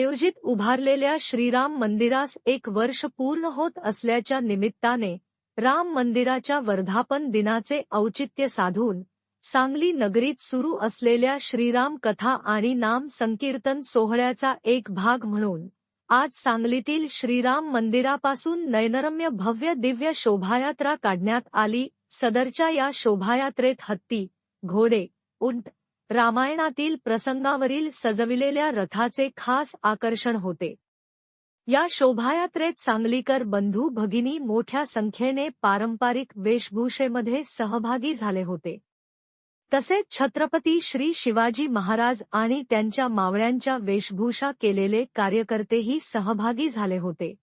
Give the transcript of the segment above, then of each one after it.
आयोजित उभारलेल्या श्रीराम मंदिरास एक वर्ष पूर्ण होत असल्याच्या निमित्ताने राम मंदिराच्या वर्धापन दिनाचे औचित्य साधून सांगली नगरीत सुरू असलेल्या श्रीराम कथा आणि नाम संकीर्तन सोहळ्याचा एक भाग म्हणून आज सांगलीतील श्रीराम मंदिरापासून नयनरम्य भव्य दिव्य शोभायात्रा काढण्यात आली. सदरच्या या शोभायात्रेत हत्ती घोडे उंट रामायणातील प्रसंगावरील सजविलेल्या रथाचे खास आकर्षण होते. या शोभायात्रेत सांगलीकर बंधू भगिनी मोठ्या संख्येने पारंपरिक वेशभूषेमध्ये सहभागी झाले होते. तसेच छत्रपती श्री शिवाजी महाराज आणि त्यांच्या मावळ्यांच्या वेशभूषा केलेले कार्यकर्तेही सहभागी झाले होते.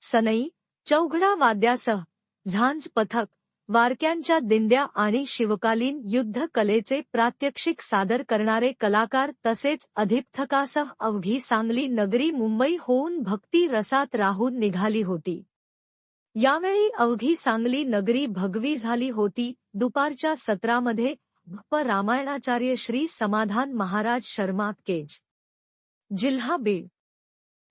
सनई चौघडा वाद्यासह झांज पथक वारक्यांच्या दिंड्या आणि शिवकालीन युद्ध कलेचे प्रात्यक्षिक सादर करणारे कलाकार तसेच अधिपथकासह अवघी सांगली नगरी मुंबई होऊन भक्ती रसात राहून निघाली होती. यावेळी अवघी सांगली नगरी भगवी झाली होती. दुपारच्या सत्रामध्ये भप्प रामायणाचार्य श्री समाधान महाराज शर्मा केज. जिल्हा बीड.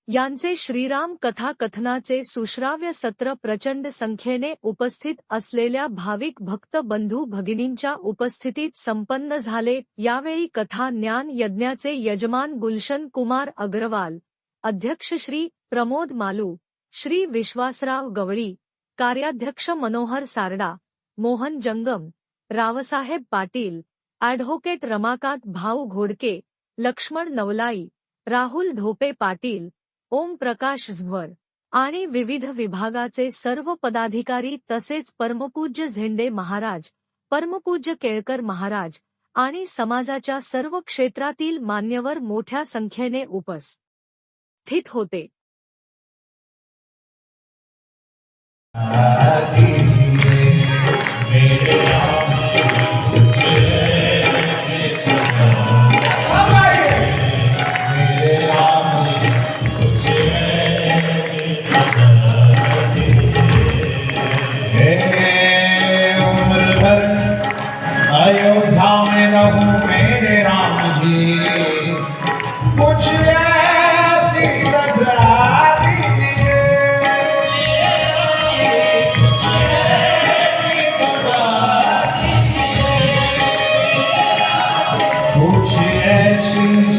यांचे श्रीराम कथा कथनाचे सुश्राव्य सत्र प्रचंड संख्येने उपस्थित असलेल्या भाविक भक्त बंधू भगिनींच्या उपस्थितीत संपन्न झाले. यावेळी कथा ज्ञान यज्ञाचे यजमान गुलशन कुमार अग्रवाल, अध्यक्ष श्री प्रमोद मालू, श्री विश्वासराव गवळी, कार्याध्यक्ष मनोहर सारडा, मोहन जंगम, रावसाहेब पाटील, ॲडव्होकेट रमाकांत भाऊ घोडके, लक्ष्मण नवलाई, राहुल ढोपे पाटील ओम प्रकाश झवर. आणि विविध विभागाचे सर्व पदाधिकारी तसेच परमपूज्य झेंडे महाराज परमपूज्य केळकर महाराज आणि समाजाच्या सर्व क्षेत्रातील मान्यवर मोठ्या संख्येने उपस्थित होते.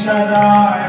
ऐसी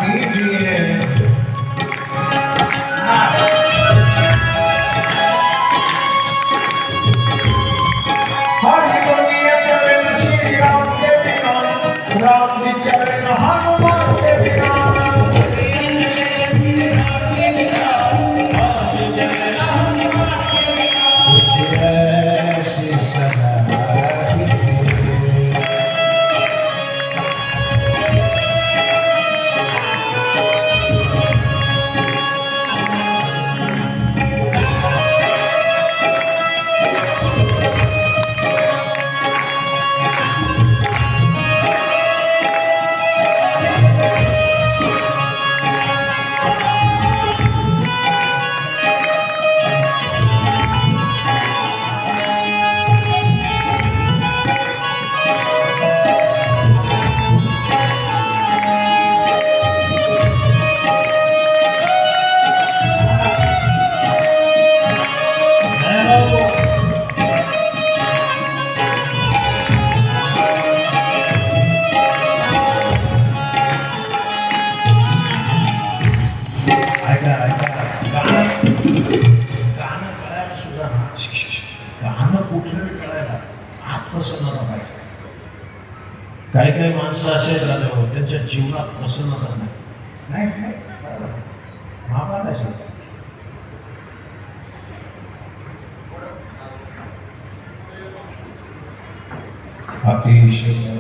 कुठल्याही कळायला आत्मसन्नता पाहिजे. काही काही माणसं असे झाले हो त्यांच्या जीवनात प्रसन्नता नाही. नाही नाही महाभारत असे अतिशय